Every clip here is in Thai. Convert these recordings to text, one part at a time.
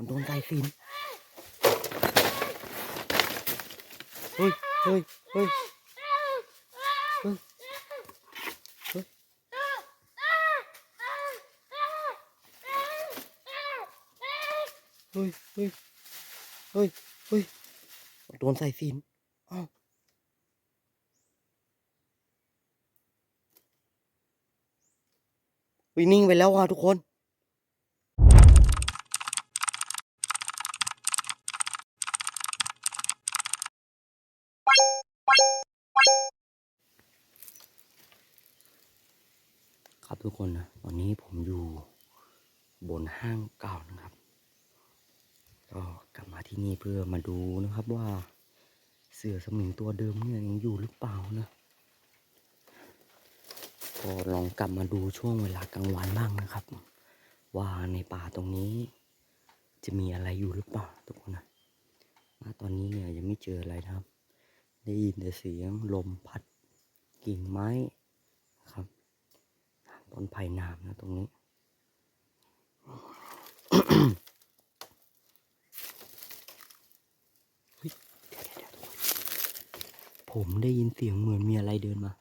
มันโดนสายสินเฮ้ยเฮ้ยเฮ้ยเฮ้ยเฮ้ยเฮ้ยเฮ้ยเฮ้ยเฮ้ยโดนสายสินอ้าววินิ่งไปแล้วอะทุกคน ทุกคนนะตอนนี้ผมอยู่บนห้างเก่านะครับ ก็กลับมาที่นี่เพื่อมาดูนะครับว่าเสือสมิงตัวเดิมเนี่ยยังอยู่หรือเปล่านะก็ลองกลับมาดูช่วงเวลากลางวันบ้างนะครับ ว่าในป่าตรงนี้ จะมีอะไรอยู่หรือเปล่าทุกคนนะณตอนนี้เนี่ยยังไม่เจออะไรนะครับ ได้ยินแต่เสียงลมพัดกิ่งไม้ครับ ต้นไผ่น้ำนะตรงนี้ ผมได้ยินเสียงเหมือนมีอะไรเดินมา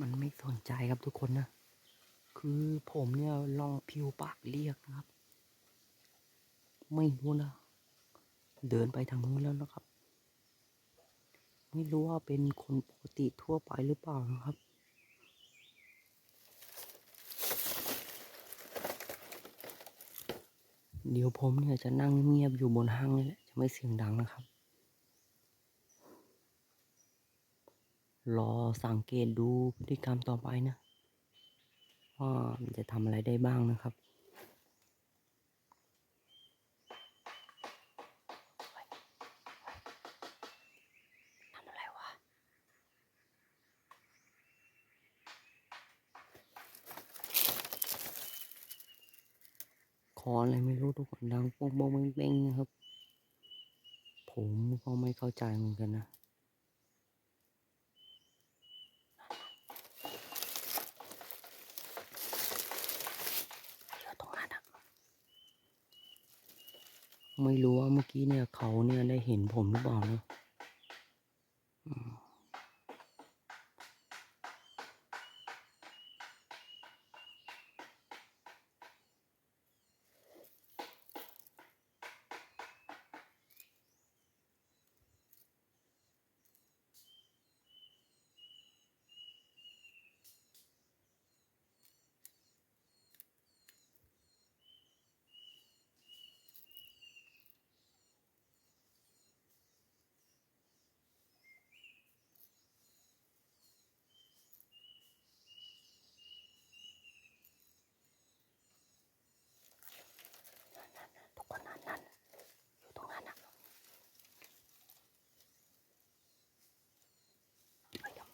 มันไม่สนใจครับทุกคนนะ คือผมเนี่ยลองพิวปากเรียกนะครับ ไม่รู้นะ เดินไปทางนู้นแล้วนะครับ ไม่รู้ว่าเป็นคนปกติทั่วไปหรือเปล่านะครับเดี๋ยวผมเนี่ยจะนั่งเงียบอยู่บนห้างนี่แหละ จะไม่เสียงดังนะครับ รอสังเกตดูพฤติกรรมต่อไปนะว่ามันจะทำอะไรได้บ้างนะครับทำอะไรวะขออะไรไม่รู้ทุกคนดังโป๊งโป๊งเป้งนะครับ ผมก็ไม่เข้าใจเหมือนกันนะ อยู่ตรงนั้นอะ ไม่รู้ว่าเมื่อกี้เนี่ยเขาเนี่ยได้เห็นผมหรือเปล่าเนะ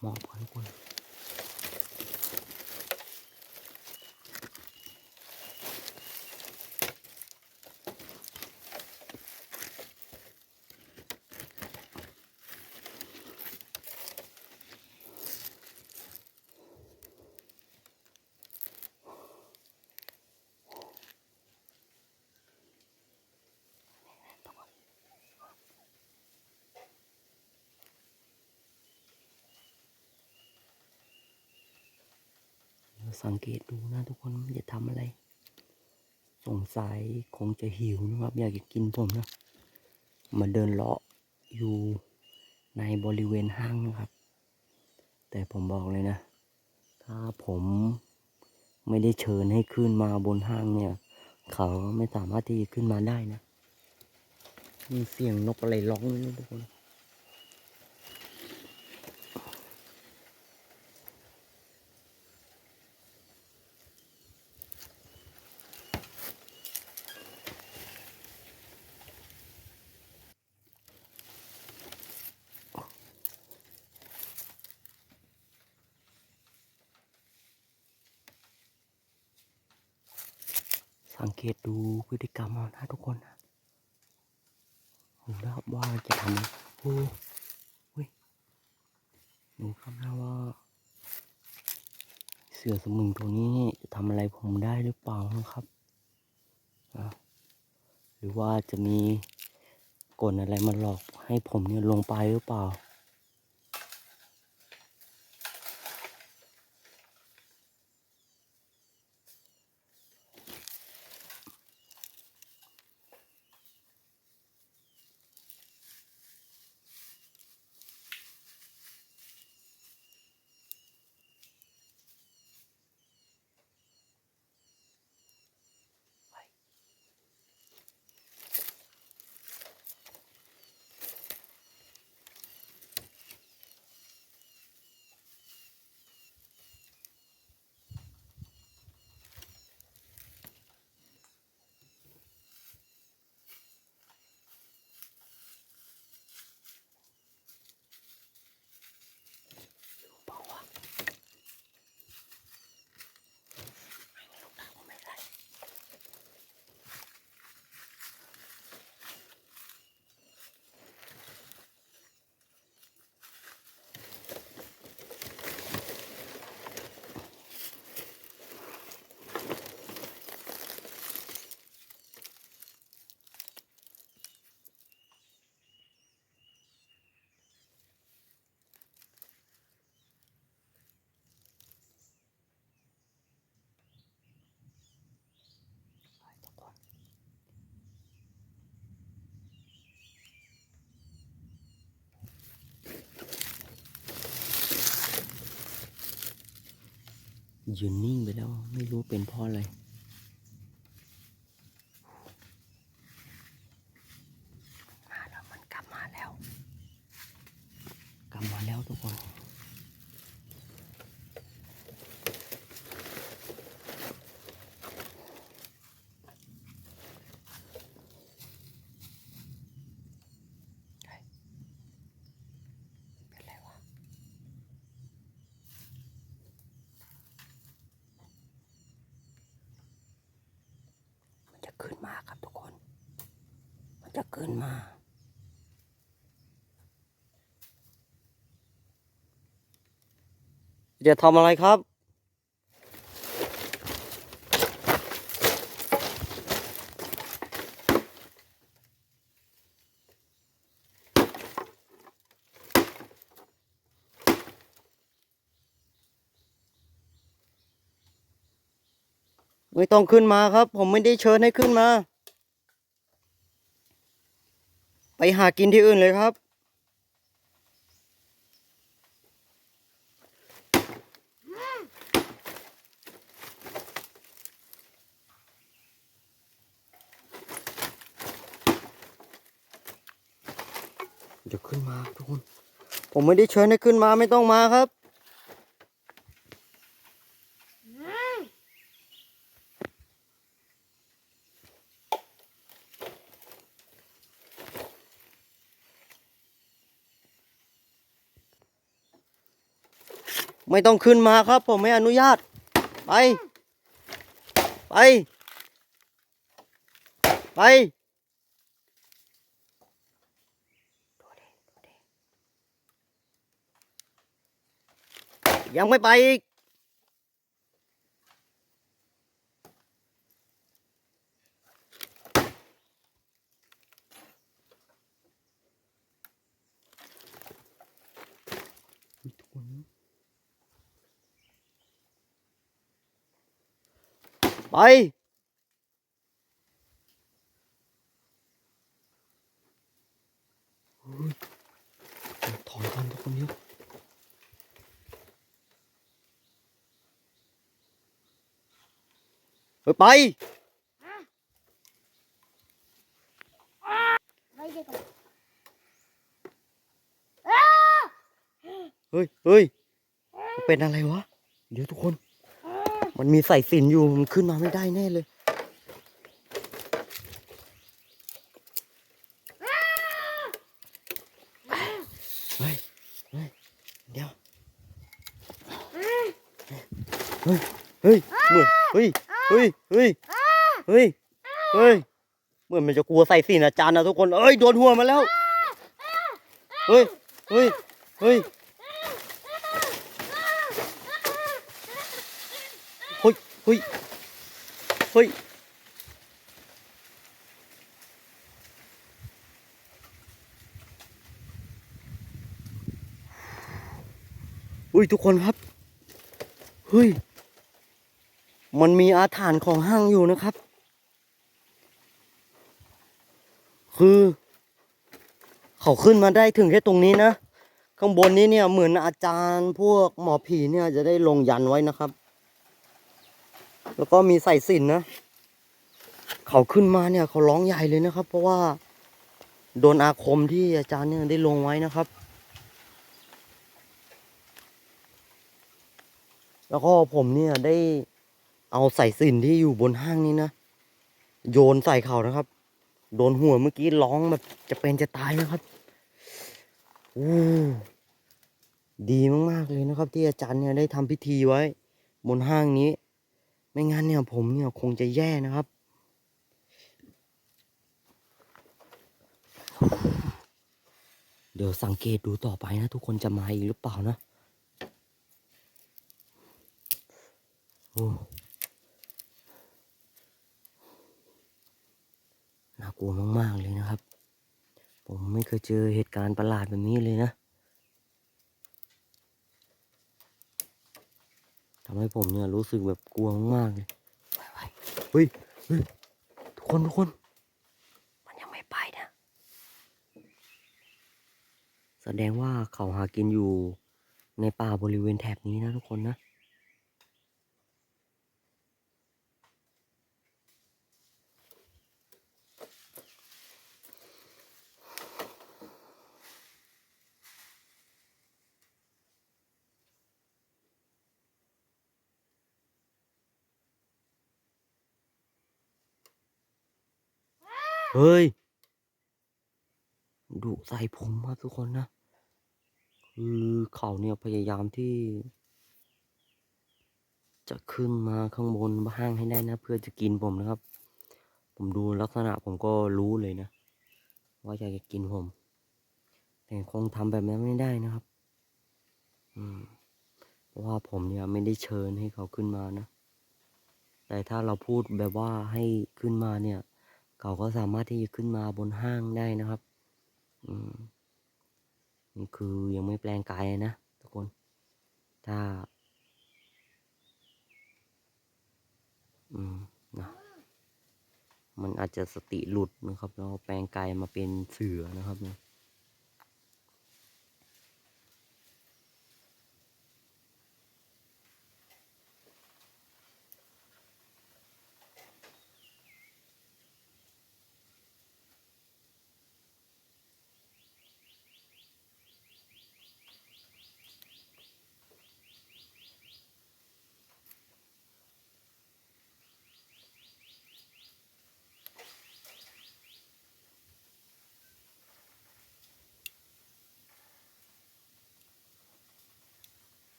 Một. สังเกตดูนะทุกคนมันจะทำอะไร สงสัยคงจะหิวนะครับ อยากจะกินผมนะ มาเดินเลาะอยู่ในบริเวณห้างนะครับ แต่ผมบอกเลยนะ ถ้าผมไม่ได้เชิญให้ขึ้นมาบนห้างเนี่ย เขาไม่สามารถที่จะขึ้นมาได้นะ มีเสียงนกอะไรร้องด้วยนะทุกคน สังเกตดูพฤติกรรมเอานะทุกคนนะดูนะครับว่าจะทำโอ้เฮ้ยดูครับนะว่า เสือสมิงตัวนี้จะทำอะไรผมได้หรือเปล่านะครับ หรือว่าจะมีกลอะไรมาหลอกให้ผมเนี่ยลงไปหรือเปล่า ยืนนิ่งไปแล้วไม่รู้เป็นเพราะอะไร มาแล้วมันกลับมาแล้ว กลับมาแล้วทุกคน เป็นไรวะ มันจะขึ้นมาครับทุกคน มันจะขึ้นมา จะทำอะไรครับ ไม่ต้องขึ้นมาครับ ผมไม่ได้เชิญให้ขึ้นมา ไปหากินที่อื่นเลยครับ จะขึ้นมาทุกคน ผมไม่ได้เชิญให้ขึ้นมาไม่ต้องมาครับ ไม่ต้องขึ้นมาครับ ผมไม่อนุญาต ไป ไป ไป ยังไม่ไปอีกทุกคน เฮ้ยถอยกันทุกคนเยอะเฮ้ยไปไม่ใช่กับเฮ้ยเฮ้ยเป็นอะไรวะ เดี๋ยวทุกคน มันมีใสายสินอยู่ มันขึ้นมาไม่ได้แน่เลย เฮ้ย เฮ้ย เดี๋ยว เฮ้ย เฮ้ย เหมือน เฮ้ย เฮ้ยเฮ้ยเฮ้ยเฮ้ยเมื่อมันจะกลัวใส่สินอาจารย์นะทุกคนเอ้ยโดนหัวมาแล้วเฮ้ยเฮ้ยเฮ้ยเฮ้ยเฮ้ยเฮ้ยอุ้ยทุกคนครับเฮ้ย มันมีอาถรรพ์ของห้างอยู่นะครับ คือ เขาขึ้นมาได้ถึงแค่ตรงนี้นะ ข้างบนนี้เนี่ยเหมือนอาจารย์พวกหมอผีเนี่ยจะได้ลงยันไว้นะครับ แล้วก็มีใส่สินนะ เขาขึ้นมาเนี่ยเขาร้องใหญ่เลยนะครับ เพราะว่าโดนอาคมที่อาจารย์เนี่ยได้ลงไว้นะครับ แล้วก็ผมเนี่ยได้ เอาใส่สินที่อยู่บนห้างนี้นะ โยนใส่เขานะครับ โดนหัวเมื่อกี้ร้องแบบจะเป็นจะตายนะครับอู้ดีมากๆเลยนะครับ ที่อาจารย์เนี่ยได้ทำพิธีไว้ บนห้างนี้ ไม่งั้นเนี่ยผมเนี่ยคงจะแย่นะครับ เดี๋ยวสังเกตดูต่อไปนะ ทุกคนจะมาอีกหรือเปล่านะ โอ้น่ากลัวมาก ๆ เลยนะครับ ผมไม่ เคยเจอเหตุการณ์ประหลาดแบบนี้เลยนะทำให้ผมเนี่ยรู้สึกแบบกลัวมากๆเลยไปไปเฮ้ยเฮ้ยทุกคนทุกคน มันยังไม่ไปนะ แสดงว่าเขาหากินอยู่ในป่าบริเวณแถบนี้นะทุกคนนะ เฮ้ยดุใส่ผมครับทุกคนนะ คือเขาเนี่ยพยายามที่ จะขึ้นมาข้างบนห้างให้ได้นะ เพื่อจะกินผมนะครับ ผมดูลักษณะผมก็รู้เลยนะ ว่าอยากจะกินผม แต่คงทำแบบนั้นไม่ได้นะครับ อืมเพราะว่าผมเนี่ยไม่ได้เชิญให้เขาขึ้นมานะ แต่ถ้าเราพูดแบบว่าให้ขึ้นมาเนี่ย เขาก็สามารถที่จะขึ้นมาบนห้างได้นะครับอืมนี่คือยังไม่แปลงกายนะทุกคน ถ้า อืมนะมันอาจจะสติหลุดนะครับแล้วแปลงกายมาเป็นเสือนะครับเนี่ย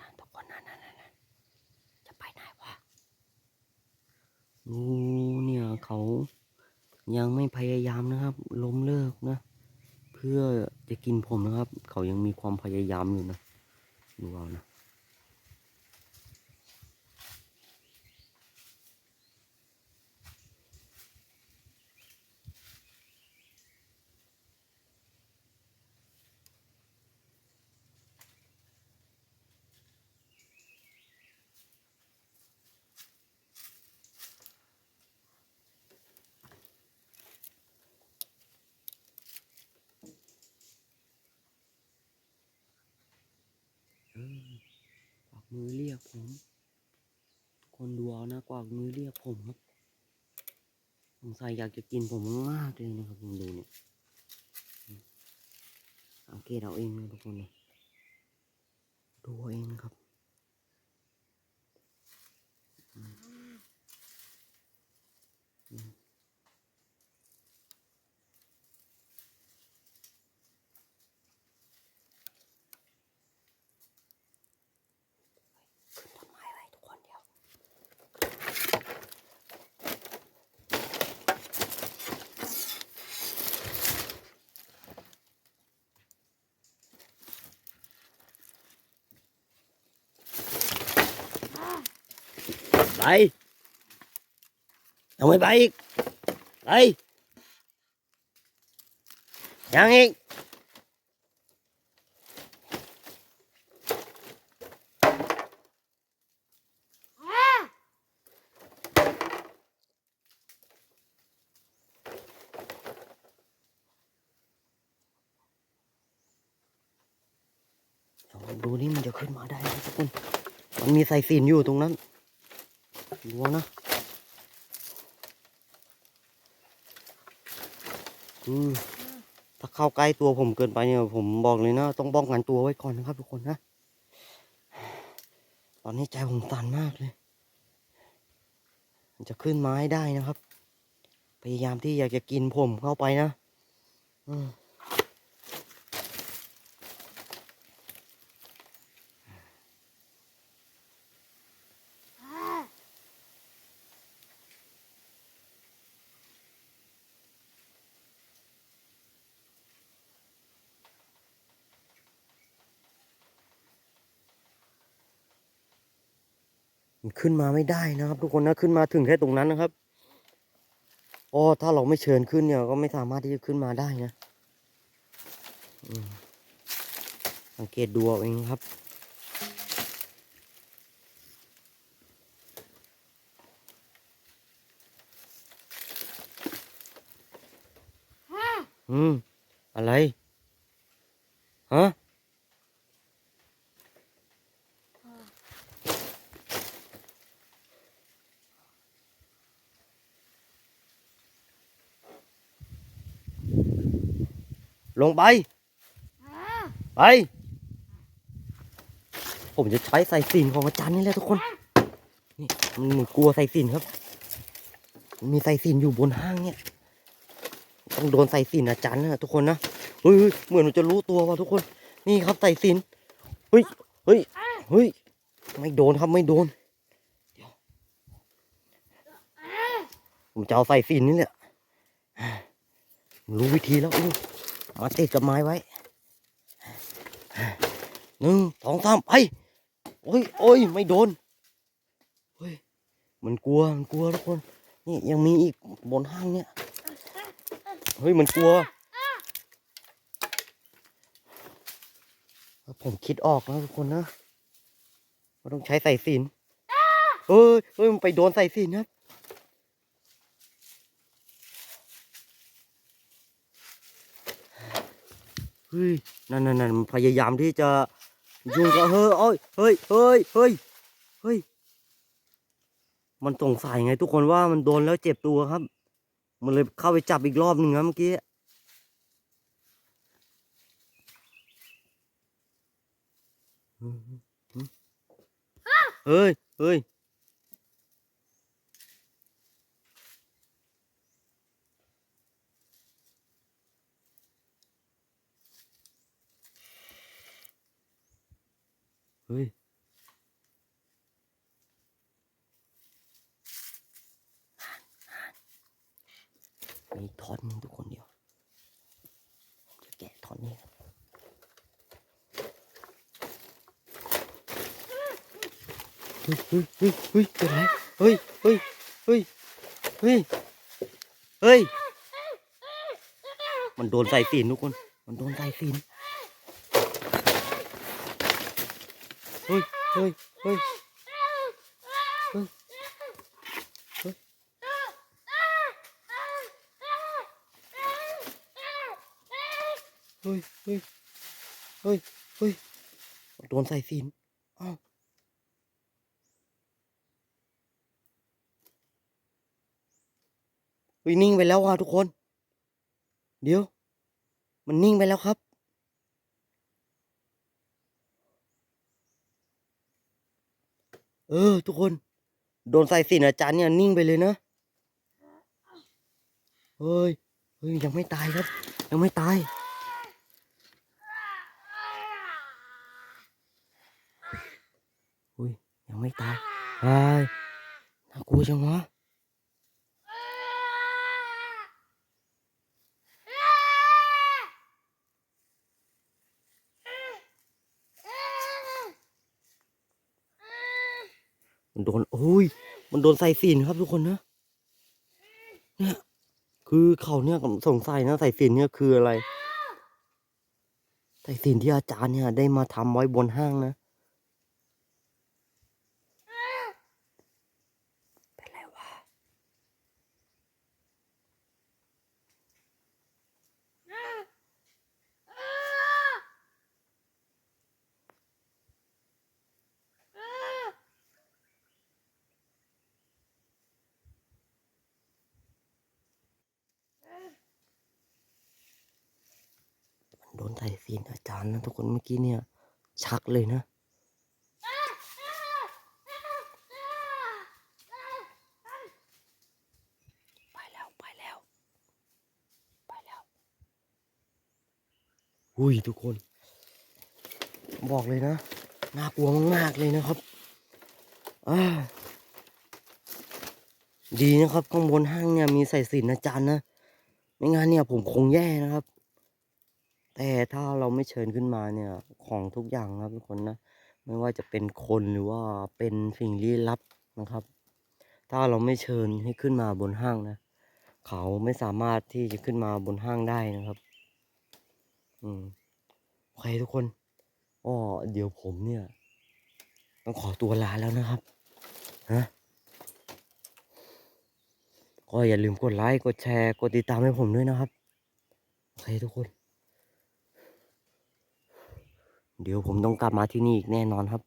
นั่นทุกคนนั่นนั่นนั่นนั่นจะ ไปไหนวะงูเนี่ยเขายังไม่พยายามนะครับ ล้มเลิกนะ เพื่อจะกินผมนะครับ เขายังมีความพยายามอยู่นะดูเอานะ มือเรียกผม คนดูเอานะกวักมือเรียกผมครับสงสัยอยากจะกินผมมากเลยนะครับผมดูเนี่ยสังเกตเอาเองนะทุกคนนะดูเอาเองครับอืมอืมขึ้นต้นไม้ไว้ทุกคนเดียว ไป ยังไม่ไปอีก ไป ยังอีกลองดูนี่มันจะขึ้นมาได้ไหมทุกคน มันมีสายสินอยู่ตรงนั้น ดูเอานะอืมถ้าเข้าใกล้ตัวผมเกินไปเนี่ยผมบอกเลยนะ ต้องป้องกันตัวไว้ก่อนนะครับทุกคนนะ ตอนนี้ใจผมสั่นมากเลยมันจะขึ้นไม้ได้นะครับ พยายามที่อยากจะกินผมเข้าไปนะ อืม มันขึ้นมาไม่ได้นะครับ ทุกคนนะขึ้นมาถึงแค่ตรงนั้นนะครับอ๋อถ้าเราไม่เชิญขึ้นเนี่ยก็ไม่สามารถที่จะขึ้นมาได้นะอืมสังเกตดูเอาเองครับอืม อะไร ฮะ ลงไป ไป ผมจะใช้สายสิญจนของอาจารย์นี่แหละทุกคน นี่มันเหมือนกลัวสายสิญจนครับมันมีสายสิญจนอยู่บนห้างเนี่ย ต้องโดนสายสิญจนอาจารย์นะทุกคนนะเฮ้ยเฮ้ยเหมือนมันจะรู้ตัวว่ะทุกคน นี่ครับสายสิญจนเฮ้ย เฮ้ย เฮ้ย ไม่โดนครับไม่โดนเดี๋ยวผมจะเอาสายสิญจนนี่แหละรู้วิธีแล้วอู้ มาติดกับไม้ไว้หนึ่งสองสามไปโอ้ยโอ้ยไม่โดนเฮ้ยมันกลัวมันกลัวทุกคนนี่ยังมีอีกบนห้างเนี่ยเฮ้ยมันกลัว ผมคิดออกนะทุกคนนะว่าต้องใช้ใส่สินเอ้ยเอ้ยมันไปโดนใส่สินครับ เฮ้ยนั่นนั่นนั่นมันพยายามที่จะยุ่งกับเฮ้ยเอ้ยเฮ้ยเฮ้ยเฮ้ยเฮ้ยมันสงสัยไงทุกคนว่ามันโดนแล้วเจ็บตัวครับ มันเลยเข้าไปจับอีกรอบหนึ่งนะเมื่อกี้เฮ้ยเฮ้ย เฮ้ย มีท่อนหนึงทุกคนเดียวผมจะแกะท่อนนี้ครับเฮ้ย เฮ้ยเฮ้ยเฮ้ยเป็นไรเฮ้ยเฮ้ยเฮ้ยเฮ้ยเฮ้ย มันโดนใส่สีนทุกคน มันโดนใส่สีนเฮ้ยเฮ้ยเฮ้ยเฮ้ยเฮ้ยเฮ้ยเฮ้ยโดนใส่สินอ้าว ฮ้ ยนิ่งไปแล้วว่ะทุกคน เดี๋ยว มันนิ่งไปแล้วครับ เออ ทุกคน โดนใส่สินอาจารย์เนี่ยนิ่งไปเลยนะเฮ้ยเฮ้ยยังไม่ตายครับ ยังไม่ตายอุ้ยยังไม่ตายเฮ้ยน่ากลัวจังวะ มันโดนโอ้ย มันโดนใส่สินครับทุกคนนะ เนี่ย คือเขาเนี่ยสงสัยนะใส่สินเนี่ยคืออะไร ใส่สินที่อาจารย์เนี่ย ได้มาทำไว้บนห้างนะ เป็นไรวะ มันโดน ใส่ซีนอาจารย์นะทุกคนเมื่อกี้เนี่ย ชักเลยนะไปแล้วไปแล้วไปแล้วอุ้ยทุกคน บอกเลยนะน่ากลัวมากๆเลยนะครับอ่าดีนะครับข้างบนห้างเนี่ยมีใส่สินอาจารย์นะ ไม่งั้นเนี่ยผมคงแย่นะครับ แต่ถ้าเราไม่เชิญขึ้นมาเนี่ยของทุกอย่างนะครับทุกคนนะ ไม่ว่าจะเป็นคนหรือว่าเป็นสิ่งลี้ลับนะครับ ถ้าเราไม่เชิญให้ขึ้นมาบนห้างนะ เขาไม่สามารถที่จะขึ้นมาบนห้างได้นะครับ อืมโอเคทุกคนก็เดี๋ยวผมเนี่ย ต้องขอตัวลาแล้วนะครับฮะก็อย่าลืมกดไลค์ กดแชร์ กดติดตามให้ผมด้วยนะครับ โอเคทุกคน เดี๋ยวผมต้องกลับมาที่นี่อีกแน่นอนครับ